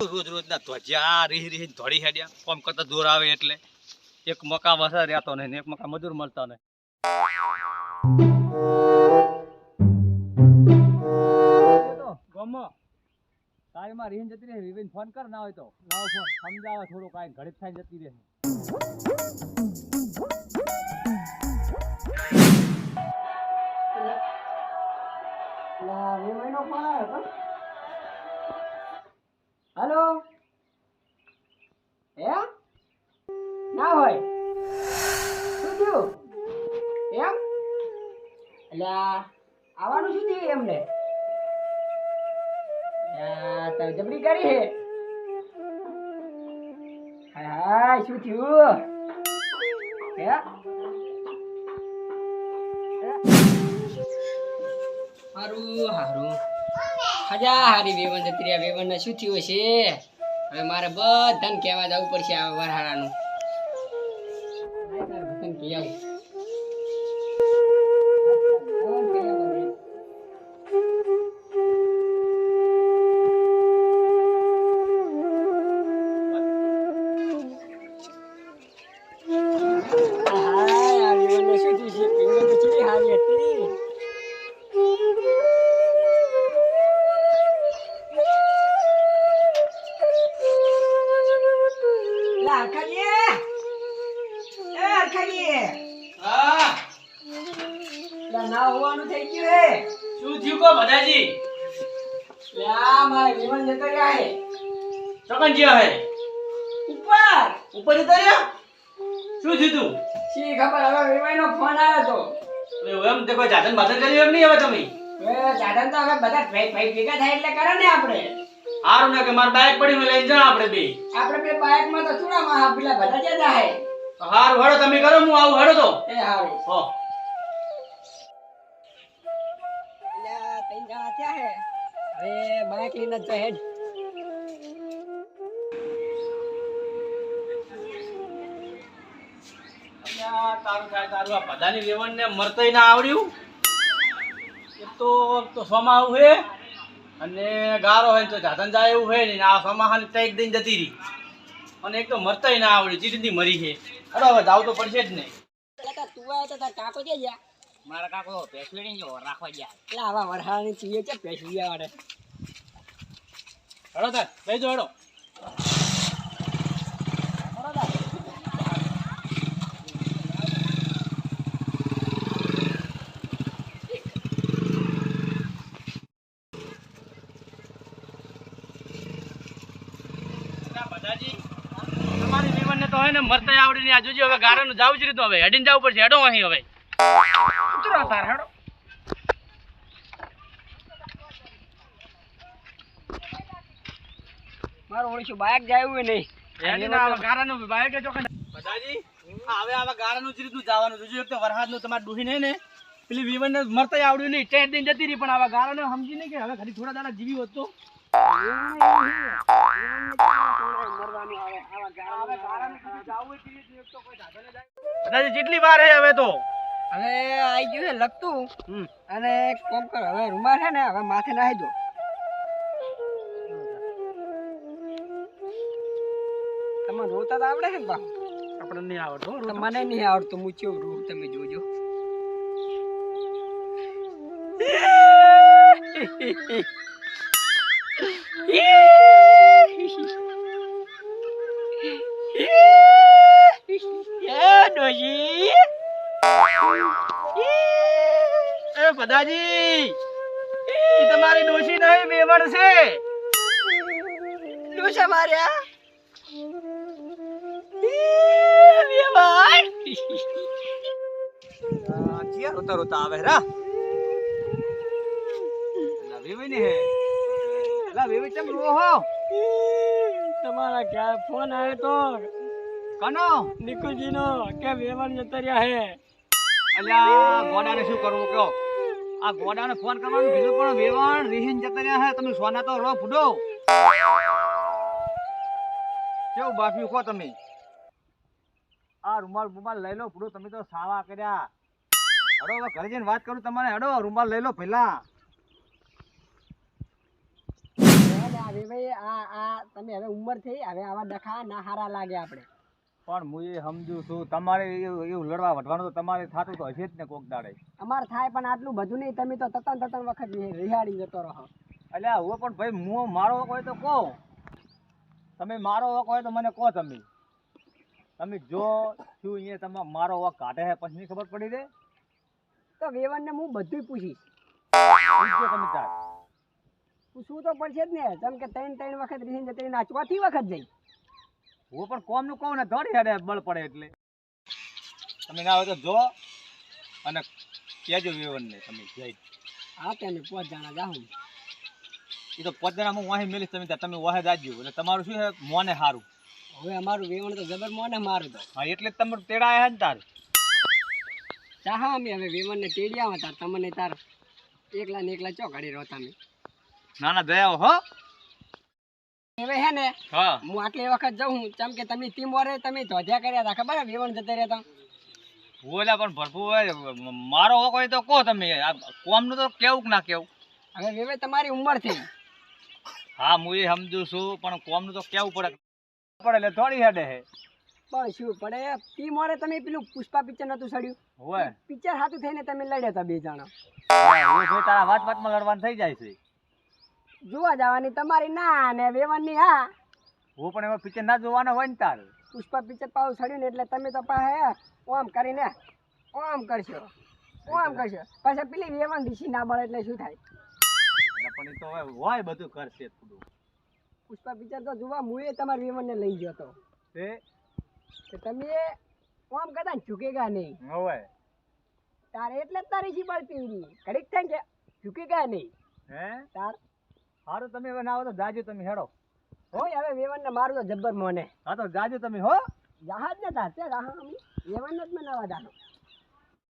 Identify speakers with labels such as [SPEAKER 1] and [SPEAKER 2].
[SPEAKER 1] રોજ રોજ ના ધ્વજા, રીહ રીહ ધોળી હેડ્યા. કોમ કરતા દૂર આવે એટલે. એક મકા વસા રહેતો નહીં એક મકા મજૂર મળતા નહીં. રીન જતી રહે વિવિન ફોન કર, ના હોય તો. સમજાવે થોડું કાંઈ ઘડીક થાય જતી રહે.
[SPEAKER 2] હલો? હે ના હોય. શું થયું? એમ? એટલે આવવાનું શું થયું એમને? તારે જબરી કરી હે. હા શું થયું? હે? હારું હારું. હજા હારી વેવન જતી રહ્યા. વેવન શું થયું છે હવે મારે બધાને કહેવા જવું પડશે આ વરહાળાનું બધાને લા, હરખાજી! એ હરખાજી!
[SPEAKER 1] હા
[SPEAKER 2] ના હોવાનું થઈ ગયું હે.
[SPEAKER 1] શું થયું કો બધાજી
[SPEAKER 2] લા, મારે વિમાન જતો રહ્યા હે.
[SPEAKER 1] ચોકન જ્યો હે
[SPEAKER 2] ઉપર!
[SPEAKER 1] ઉપર જતો રહ્યો શું થયું તું
[SPEAKER 2] શી ખબર, હવે વિમાનનો ફોન આવ્યો તો.
[SPEAKER 1] એમ તે કોઈ જાતન બાતન કર્યું એમ નહીં હવે તમે
[SPEAKER 2] હવે સાધન તો હવે બધા ભેગા થાય એટલે કરે ને આપણે.
[SPEAKER 1] હારું ને કે માર બાઇક પડી લઈને જા આપણે બે
[SPEAKER 2] આપણે બે બાઇકમાં તો થોડા માં પેલા બધા જતા જાય
[SPEAKER 1] તો હારું હડો તમે કરો હું આવું હડો તો
[SPEAKER 2] એ હારું.
[SPEAKER 1] હો.
[SPEAKER 2] હવે બાઇક લઈને જ તો હેડ.
[SPEAKER 1] તારું થાય તારું આ બધાની વેવણને મરતોય ના આવડ્યું એ એક તો સોમાં આવું હે અને ગારો હોય તો જાતન જાય એવું હોય નહીં ને આ સમાહાન ટેક દઈને જતી રહી. અને એક તો મરતોય ના આવડે ચીરથી મરી છે. અરે હવે જાવ તો પડશે જ નહીં.
[SPEAKER 2] તું આવ્યો તો તાર કાકો ક્યાં ગયા?
[SPEAKER 1] મારા કાકો પેસવીડી જો રાખવા ગયા.
[SPEAKER 2] એટલે આવા વરહાળાની ચીયો છે પેસી ગયા વાળે.
[SPEAKER 1] હેડો તાર લઈ જો હેડો તમારી જીવનને તો મરતા આવડી ને આ જોજો હવે ગારાનું જાવું જ રીતું હવે. હેડીને જવું પડશે હેડો અહીં હવે.
[SPEAKER 2] ઉતરો તાર હેડો. મારો ઓળખ્યું બાઇક જાય નહીં.
[SPEAKER 1] હેડીને આવા ગારાનું બાઈક એ બધાજી હવે આવા ગારાનું જ રીતનું જવાનું. જોજો એક તો વરસાદનું તમારે ડૂહી નહીં ને. પેલી વિવનને મરતા આવડ્યું નહીં ટેટ દઈને જતી રહી પણ આવા ગારાને સમજી નહીં કે હવે ખાલી થોડા દાડા જીવી હોત તો. બધાજી જેટલી વાર હે હવે તો?
[SPEAKER 2] હવે આઈ ગયું છે લગતું
[SPEAKER 1] હમ.
[SPEAKER 2] અને કોમ કર હવે રૂમાલ છે ને હવે માથે નાહી દો. તમને રોતા તો આવડે છે ને બા
[SPEAKER 1] આપણે નહીં આવડતું
[SPEAKER 2] મને નહીં આવડતું હું ચેવું રૂ તમે જોજો. એ
[SPEAKER 1] એ બધાજી ઈ તમારી ડોશી નહીં મેમણ છે.
[SPEAKER 2] ડોશા માર્યા?
[SPEAKER 1] ચિયા રોતા રોતા આવે રા. લા વેવી ને
[SPEAKER 2] તમારા ક્યાં ફોન આવ્યો તો
[SPEAKER 1] કનો?
[SPEAKER 2] નિકુલજીનો કે વેવાણ જતા રહ્યા હે.
[SPEAKER 1] અલ્યા ગોડાને શું કરવું કયો આ ગોડાને ફોન કરવાનું કીધું પણ વેવાણ રીહીન જતા રહ્યા હે. તમે સોના તો રો ફૂડો. કેવું બાફી કહો તમે? આ રૂમાલ રૂમાલ લઈ લો ફૂડો. તમે તો સાવા કર્યા. હડો, હવે ઘરે જઈને વાત કરું તમારે. હડો, રૂમાલ લઈ લો પહેલા.
[SPEAKER 2] હવે ભાઈ, આ આ તમે હવે ઉંમર થઈ, હવે આવા ડખા ના હારા લાગે આપણે.
[SPEAKER 3] પણ હું એ સમજુ છું તમારે એવું લડવા વઢવાનું તો તમારે થતું તો હશે જ ને કોક દાડે.
[SPEAKER 2] અમારે થાય પણ આટલું બધું નહીં તમે તો તતન તતન વખત રિહાડી જતો રહો.
[SPEAKER 3] એટલે હવે પણ ભાઈ હું મારો હોય તો કહો. તમે મારો હક હોય તો મને કહો તમે. તમે જો શું અહીંયા તમે મારો હક કાઢે છે પછી ખબર પડી દે
[SPEAKER 2] તો વેવનને હું બધું પૂછીશ. પૂછવું તો પડશે જ ને જેમ કે ત્રણ ત્રણ વખત રીહીને ત્રણ આ ચોથી વખત જઈ.
[SPEAKER 3] હું પણ કોમનું કહું ને ધોડી હેડે બળ પડે એટલે. તમે ના હોય તો જો અને કહેજો વેવનને તમે જઈ
[SPEAKER 2] હા તમે પોચ જણા જાઉં
[SPEAKER 3] એ તો પોતાના હું વાહી મેલીશ તમે તમે વાહે જાજો એટલે તમારું શું છે? મોને સારું
[SPEAKER 2] હવે અમારું વેવણ તો જબર મોને મારું તો.
[SPEAKER 3] હા એટલે તમે તેડા આવ્યા ને તાર.
[SPEAKER 2] ચાહા અમે હવે વેવણને તેડ્યા હતા. તમને તાર એકલા ને એકલા ચો કાઢી રહો તમે
[SPEAKER 3] ના ના દયા હો.
[SPEAKER 2] હવે હે ને
[SPEAKER 3] હા.
[SPEAKER 2] હું આટલી વખત જાઉં ચમ કે તમે ટીમ વરે તમે ધોધ્યા કર્યા હતા ખબર વેવણ જતા રહ્યા
[SPEAKER 3] ઓલા પણ ભરપૂર હોય. મારો હક હોય તો કહો તમે. કોમનું તો કેવું કે ના કેવું?
[SPEAKER 2] હવે વેવે તમારી ઉંમર થઈ
[SPEAKER 3] હા હું એ સમજુ છું પણ કોમનું તો કેવું પડે? પડે એટલે થોડી હેડે હે.
[SPEAKER 2] પણ શું પડે? ટીમ વરે તમે પેલું પુષ્પા પિક્ચર નતું સડ્યું?
[SPEAKER 3] હોય.
[SPEAKER 2] પિક્ચર હાથું થઈને તમે લડ્યા હતા બે જણા.
[SPEAKER 3] હું તારા વાત વાતમાં લડવાનું થઈ જાય છે.
[SPEAKER 2] જોવા જવાની તમારી ના ને વેવાની હા.
[SPEAKER 3] હું પણ એમાં પિક્ચર ના જોવાનો હોય ને તાર.
[SPEAKER 2] પુષ્પા પિક્ચર પાવ સડ્યું ને એટલે તમે તો પાહે ઓમ કરીને ઓમ કરશો ઓમ કરશો. પછી પેલી વેવાન ડીસી ના મળે એટલે શું થાય?
[SPEAKER 3] પણ તો હવે હોય બધું કરશે થોડું
[SPEAKER 2] પુષ્પા પિક્ચર તો જોવા મુએ તમારા વેવણને લઈ ગયો તો.
[SPEAKER 3] તે?
[SPEAKER 2] કે તમે ઓમ કરતા ને ઝૂકેગા નહીં.
[SPEAKER 3] હવે.
[SPEAKER 2] તારે એટલે તારી બળતી રહી ઘડીક થાય કે ઝૂકેગા નહીં.
[SPEAKER 3] હે?
[SPEAKER 2] તાર
[SPEAKER 3] સારું તમે હવે ના આવો તો જાજો તમે હેડો.
[SPEAKER 2] હો? હવે વેવણને મારું તો જબ્બર મોને.
[SPEAKER 3] હા તો જાજો તમે હો?
[SPEAKER 2] જહાજ ને તાર તે રાહ વેવણને જ મનાવા જાનો